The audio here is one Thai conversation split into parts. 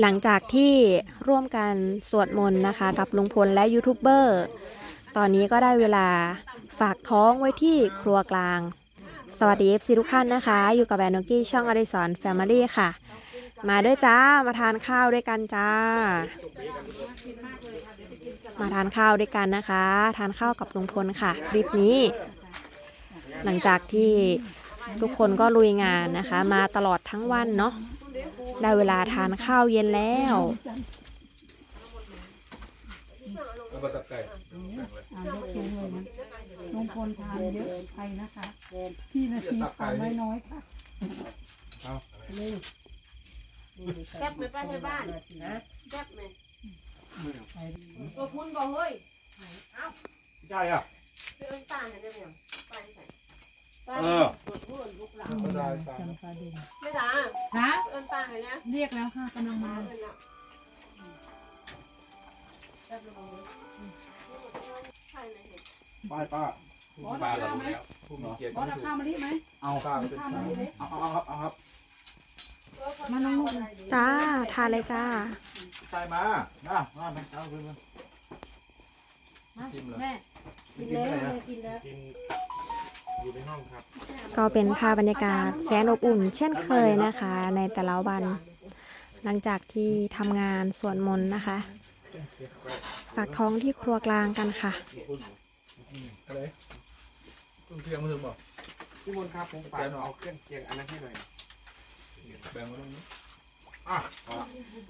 หลังจากที่ร่วมกันสวดมนต์นะคะ กับลุงพลและยูทูบเบอร์ตอนนี้ก็ได้เวลาฝากท้องไว้ที่ครัวกลาง สวัสดี FC ทุกท่านนะคะ อยู่กับแวนนกี้ช่องอดิสรแฟมิลี่ค่ะ มาด้วยจ้ามาทานข้าวด้วยกันจ้า มาทานข้าวด้วยกันนะคะ ทานข้าวกับลุงพลค่ะ คลิปนี้ หลังจากที่ ทุกคนก็ลุยงานนะคะ มาตลอดทั้งวันเนาะได้เวลาทานข้าวเย็นแล้วเอามาตับไก่อ่านยกสูงเลยนลงพลทานเยอะไปนะคะพี่นาทีทานน้อยค่ะแซ่บไหมป้าที่บ้านนะแซ่บไหมตัวคุณบอกเฮ้ย เอ้าใช่อะไปเอิ้นป้าเนี่ยได้ไหมป้าที่ไหนป้า เออปวดหัวลุกหลังก็ได้ตามจำปาดงไม่ด่าฮะเอิ้นป้าเลยนะเรียกแล้วค่ะกำลังมา เอิ้นละแซ่บเลยใช่เลยเห็นป้ายป้าป้าเราแล้วผู้มีเกียรติบอสเอาข้าวมาดิไหมเอาข้าวเป็นข้าวมาดิไหมเอาเอาครับเอาครับมาน้องลูกจ้าทานเลยจ้าใช่มามามาไหมเอาขึ้นมามาจิ้มเลยแม่กินแล้วกินแล้วกิน อยู่ในห้องครับ ก็เป็นภาพบรรยากาศแสนอบอุ่น เช่นเคยนะคะ ในแต่ละวัน หลังจากที่ทำงานสวดมนต์นะคะฝากท้องที่ครัวกลางกันค่ะอะไรเครื่องเคียงมาถึงบอกพี่มนต์ครับผมฝากเอาเครื่องเคียงอันนั้นให้หน่อยแบ่งมาตรงนี้อะ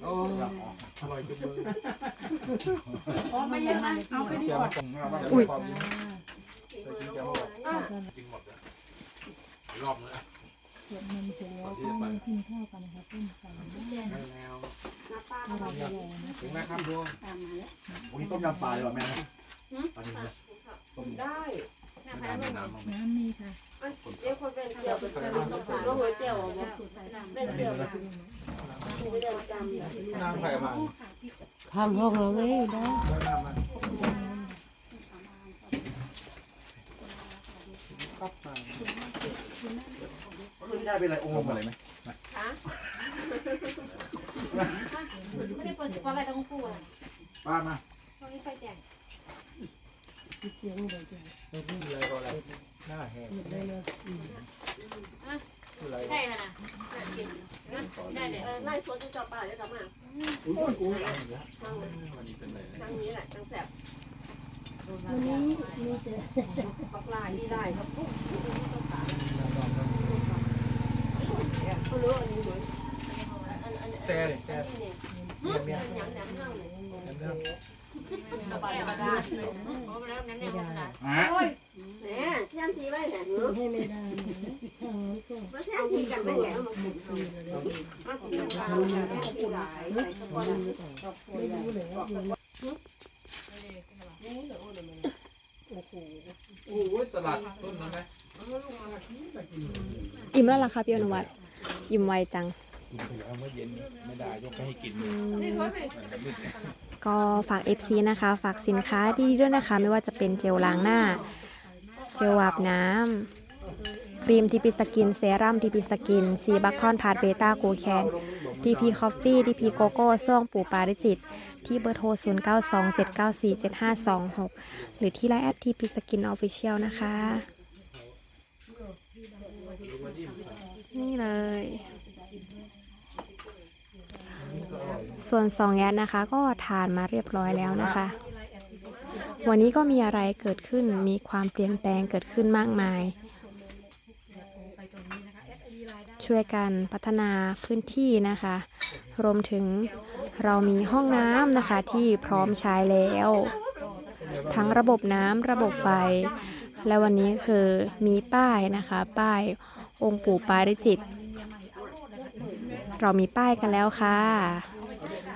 โอ้อร่อยจุ๊บเลยบอสมาเยอะนะเอาไปดีแกก่อมานส่งมาบ้างอุ้ย ความยิ้มใส่กิน แกมมาบอกอะกินหมดเลยรอบเลยสวดมนต์เสร็จแล้วก็มากินข้าวกันนะคะต้มไก่แล้วน้าป้าก็มาอร่อยนะถึงนะครับดูตามมาแล้ววันนี้ต้มยำปลาดีกว่าแม่ตอนนี้นะต้มได้น้ำน้ำน้ำน้ำมีค่ะเดี๋ยวคนเป็นเจียวเป็นเจียวก็หัวเจียวเป็นเจียวไม่ได้จำเลยน้ำใครมาทางห้องเราเลยได้ น้ำมาคุณได้เป็นอะไรองค์อะไรไหมค่ะไม่ได้เปิดตอนแรกต้องพูดอะไรป้ามาตอนนี้ไฟแดงเสียงเลยจ้ะไม่พูดอะไรก็อะไรหน้าแห้งได้เลยพูดอะไรใช่ค่ะนะได้เดี๋ยวไล่สวนจะจับป่าจะทำอะอุ้ยอุ้ยทางวันนี้เป็นไรทางนี้แหละทางแสบ ปักลายนี่ได้ครับปุ๊บเขารู้อันนี้เหมือนอันอันแต่แต่นี้เนี่ยเนี่ยเนี่ยยำยงเลยเนี่ยสบายธรรมดาเพราะแล้วนั้นเนี่ยมันขนาดฮะเนี่ยเที่ยงทีไว้เนี่ยหนูให้ไม่ได้มาเที่ยงทีกันไม่แหละมากินมากินข้าวกันแม่ที่หลายใส่ข้าวบอลไม่รู้เลยว่าอยู่ โอ้โห โอ้ยส ลัดต้นนั้นไหมอิ่มแล้วล่ะคะพี่อนุวัฒน์อิ่มไวจัง เอาเมื่อเย็นไม่ได้ยกไปให้กินอืมมันจะมืดก็ฝาก FC นะคะ ฝากสินค้าดีๆด้วยนะคะ ไม่ว่าจะเป็นเจลล้างหน้า เจลอาบน้ำ ครีมทีพีสกิน เซรั่มทีพีสกิน ซีบัคทอนพาร์ตเบต้ากูแคนทีพีคอฟฟี่ทีพีโกโก้ซ่วงปู่ปาริจิต ที่เบอร์โทร 0 9 2 7 9 4 7 5 2 6 หรือที่ไลน์แอดทีพีสกินออฟฟิเชียลนะคะ นี่เลย ส่วนสองแอดนะคะ ก็ทานมาเรียบร้อยแล้วนะคะวันนี้ก็มีอะไรเกิดขึ้น มีความเปลี่ยนแปลงเกิดขึ้นมากมาย ช่วยกันพัฒนาพื้นที่นะคะ รวมถึงเรามีห้องน้ำนะคะที่พร้อมใช้แล้ว ทั้งระบบน้ำระบบไฟ และวันนี้คือมีป้ายนะคะ ป้ายองค์ปู่ปาริจิต เรามีป้ายกันแล้วค่ะ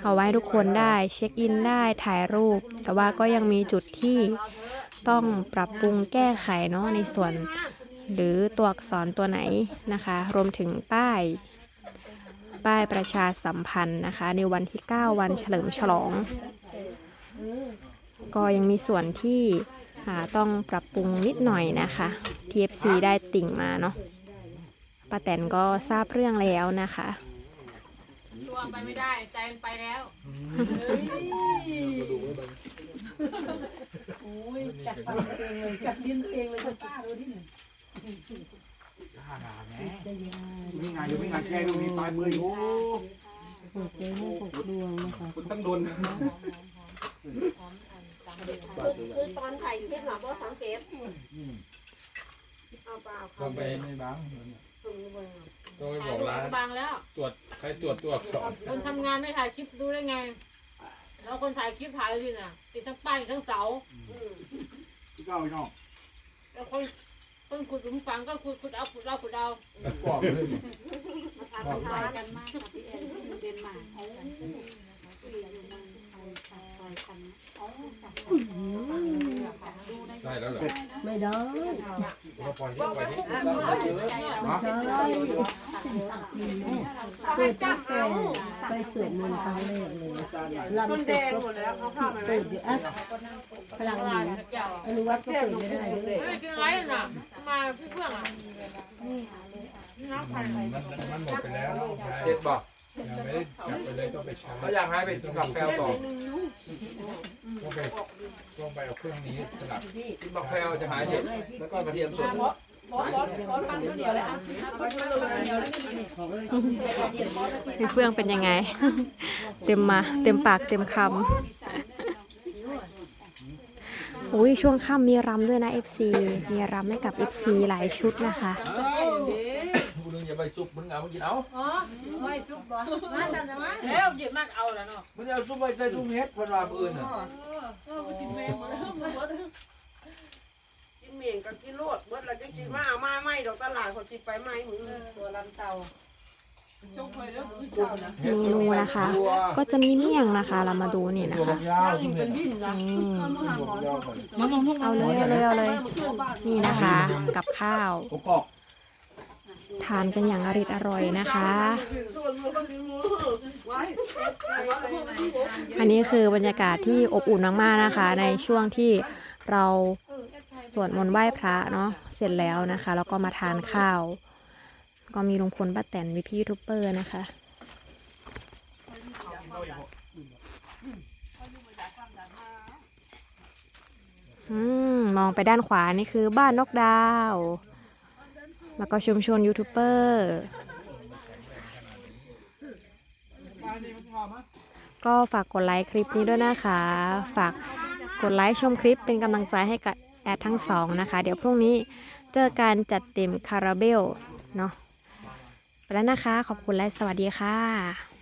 เอาไว้ทุกคนได้เช็คอินได้ถ่ายรูป แต่ว่าก็ยังมีจุดที่ต้องปรับปรุงแก้ไขเนาะในส่วน หรือตัวอักษรตัวไหนนะคะ รวมถึงป้ายป้ายประชาสัมพันธ์นะคะ ในวันที่ 9 วันเฉลิมฉลอง ก็ยังมีส่วนที่อ่าต้องปรับปรุงนิดหน่อยนะคะ TFC ได้ติ่งมาเนาะป้าแตนก็ทราบเรื่องแล้วนะคะตัวไปไม่ได้ ใจมันไปแล้วมาดูไว้บ้างโอ้ยจัดฟันเองเลยจัดลิ้นเองเลยคุณป้าดูที่หนึ่ง มีงานอยู่มีงานแก้ดูมีปลายมืออยู่ปลูกเลยให้ปลูกดวงนะคะคุณต้องโดนคือตอนถ่ายคลิปหนาบ่สังเกตเอาเปล่าลงไปในบ้างต้องไปบถ่ายอกรูปร้านก็บางแล้ว ตรวจใครตรวจตัวอักษรคนทำงานไม่ถ่ายคลิปดูได้ไงแล้วคนถ่ายคลิปถ่ายสิน่ะติดทั้งป้ายทั้งเสาพี่เก้าพี่น้องแล้วคน คนขุดหลุมฝังก็ขุดขุดเอาขุดเอาขุดเอากรอบเลยมาทานทานกันมากกับพี่แอนที่อยู่เดนมาร์กได้แล้วเหรอไม่ได้เราปล่อยที่ปล่อยที่ เปิดตั้งแต่ไปสวดมนต์ครั้งแรกเลยลำเสแดร็จก็เปิดอะพลังตดีนะแก้วอนุวัฒน์ก็เปิดไม่ได้เลยไม่กินไรน่ะมาพี่เพื่อนอะมันมันหมดไปแล้วเด็ดบอกยังไม่ได้กลับไปเลยต้องไปชาร์เขาอยากให้ไปกินกับแพลวต่อต้องไปต้องไปเอาเครื่องนี้สลับกินบักแพลวจะหายเด็ดแล้วก็กระเทียมสด พี่เฟื่องเป็นยังไง เต็มมา เต็มปากเต็มคำอุ้ยช่วงค่ำมีรำด้วยนะ FC มีรำให้กับ FC หลายชุดนะคะนึงอย่าไปซุปมึงเอามึงกินเอาอ๋อไม่ซุปบ่มาจันจะมาแล้วหยิบมากเอาแล้วเนาะมึงเอาซุปไปใส่ซุปเฮ็ดเพิ่นว่ามื้ออื่นน่ะกินเม งกับกินโลดเบิดเราจะกินมาเอามาไม่ดอกตลาดเขาจิไปไม่มือตัวลำเตาเมนูนะคะ ก็จะมีเมี่ยงนะคะ เรามาดูนี่นะคะยาวที่เห็นนี่เอาเลยเอาเลยเอาเลย นี่นะคะ กับข้าวผมปอกทานกันอย่างอริดอร่อยนะคะ อันนี้คือบรรยากาศที่อบอุ่นมากๆนะคะ ในช่วงที่เรา สวดมนต์ไหว้พระเนาะเสร็จแล้วนะคะ แล้วก็มาทานข้าว ก็มีลุงพลป้าแตนมีพี่ยูทูบเบอร์นะคะอืมมองไปด้านขวานี่คือบ้านนกดาว แล้วก็ชุมชนยูทูบเบอร์ก็ฝากกดไลค์คลิปนี้ด้วยนะคะ ฝากกดไลค์ชมคลิปเป็นกำลังใจให้กับ แอดทั้งสองนะคะ เดี๋ยวพรุ่งนี้เจอการจัดเต็มคาราเบลเนาะไปแล้วนะคะ ขอบคุณและสวัสดีค่ะ